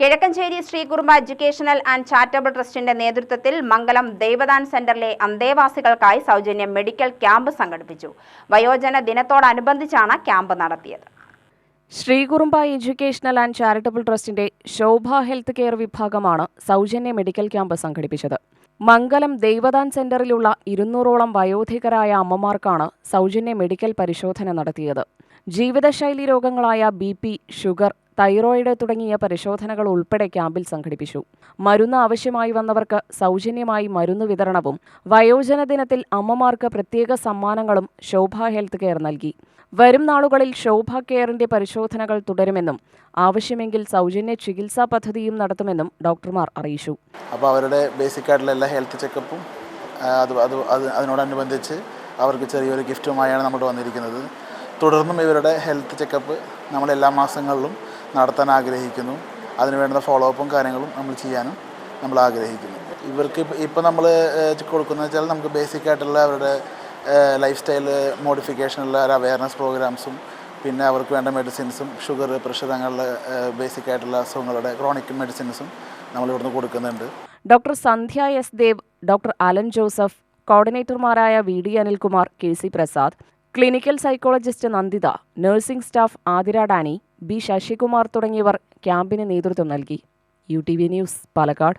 Kizhakkanchery Sreekurumba educational and charitable ട്രസ്റ്റിന്റെ നേതൃത്വത്തിൽ മംഗളം ദൈവദാൻ സെന്ററിലെ അന്തേവാസികൾക്കായി സൗജന്യ മെഡിക്കൽ ക്യാമ്പ് സംഘടിപ്പിച്ചു. വയോജന ദിനത്തോടനുബന്ധിച്ചാണ് ക്യാമ്പ് നടത്തിയത്. ശ്രീകുറുമ്പ എഡ്യൂക്കേഷണൽ ആൻഡ് ചാരിറ്റബിൾ ട്രസ്റ്റിന്റെ ശോഭ ഹെൽത്ത് കെയർ വിഭാഗമാണ് സൗജന്യ മെഡിക്കൽ ക്യാമ്പ് സംഘടിപ്പിച്ചത്. മംഗലം ദൈവദാൻ സെന്ററിലുള്ള ഇരുന്നൂറോളം വയോധികരായ അമ്മമാർക്കാണ് സൗജന്യ മെഡിക്കൽ പരിശോധന നടത്തിയത്. ജീവിതശൈലി രോഗങ്ങളായ ബി പി ഷുഗർ തൈറോയിഡ് തുടങ്ങിയ പരിശോധനകൾ ഉൾപ്പെടെ ക്യാമ്പിൽ സംഘടിപ്പിച്ചു. മരുന്ന് ആവശ്യമായി വന്നവർക്ക് സൗജന്യമായി മരുന്ന് വിതരണവും വയോജന ദിനത്തിൽ അമ്മമാർക്ക് പ്രത്യേക സമ്മാനങ്ങളും ശോഭ ഹെൽത്ത് കെയർ നൽകി. വരും നാളുകളിൽ ശോഭ കെയറിന്റെ പരിശോധനകൾ തുടരുമെന്നും ആവശ്യമെങ്കിൽ സൗജന്യ ചികിത്സാ പദ്ധതിയും നടത്തുമെന്നും ഡോക്ടർമാർ അറിയിച്ചു. അപ്പോൾ അവരുടെ ബേസിക് ആയിട്ടുള്ള എല്ലാ ഹെൽത്ത് ചെക്കപ്പും അത് അത് അത് അതിനോടനുബന്ധിച്ച് അവർക്ക് ചെറിയൊരു ഗിഫ്റ്റുമായാണ് നമ്മൾ വന്നിരിക്കുന്നത്. തുടർന്നും ഇവരുടെ ഹെൽത്ത് ചെക്കപ്പ് നമ്മൾ എല്ലാ മാസങ്ങളിലും നടത്താൻ ആഗ്രഹിക്കുന്നു. അതിന് വേണ്ട ഫോളോ അപ്പും കാര്യങ്ങളും നമ്മൾ ചെയ്യാനും നമ്മൾ ആഗ്രഹിക്കുന്നു. ഇവർക്ക് ഇപ്പോൾ നമ്മൾ കൊടുക്കുന്നത് വെച്ചാൽ നമുക്ക് ബേസിക് ആയിട്ടുള്ള അവരുടെ ലൈഫ് സ്റ്റൈൽ മോഡിഫിക്കേഷനുള്ള ഒരു അവയർനെസ് പ്രോഗ്രാംസും പിന്നെ അവർക്ക് വേണ്ട മെഡിസിൻസും ഷുഗർ പ്രഷർ അങ്ങനെയുള്ള ബേസിക് ആയിട്ടുള്ള അസുഖങ്ങളുടെ ക്രോണിക് മെഡിസിൻസും നമ്മൾ ഇവിടുന്ന് കൊടുക്കുന്നുണ്ട്. Doctor Sandhya S Dev doctor Alan Joseph കോർഡിനേറ്റർമാരായ V D Anilkumar K C Prasad clinical psychologist Nanditha nursing staff Athira Dani B Sasikumar തുടങ്ങിയവർ ക്യാമ്പിന് നേതൃത്വം നൽകി. U T V news Palakkad.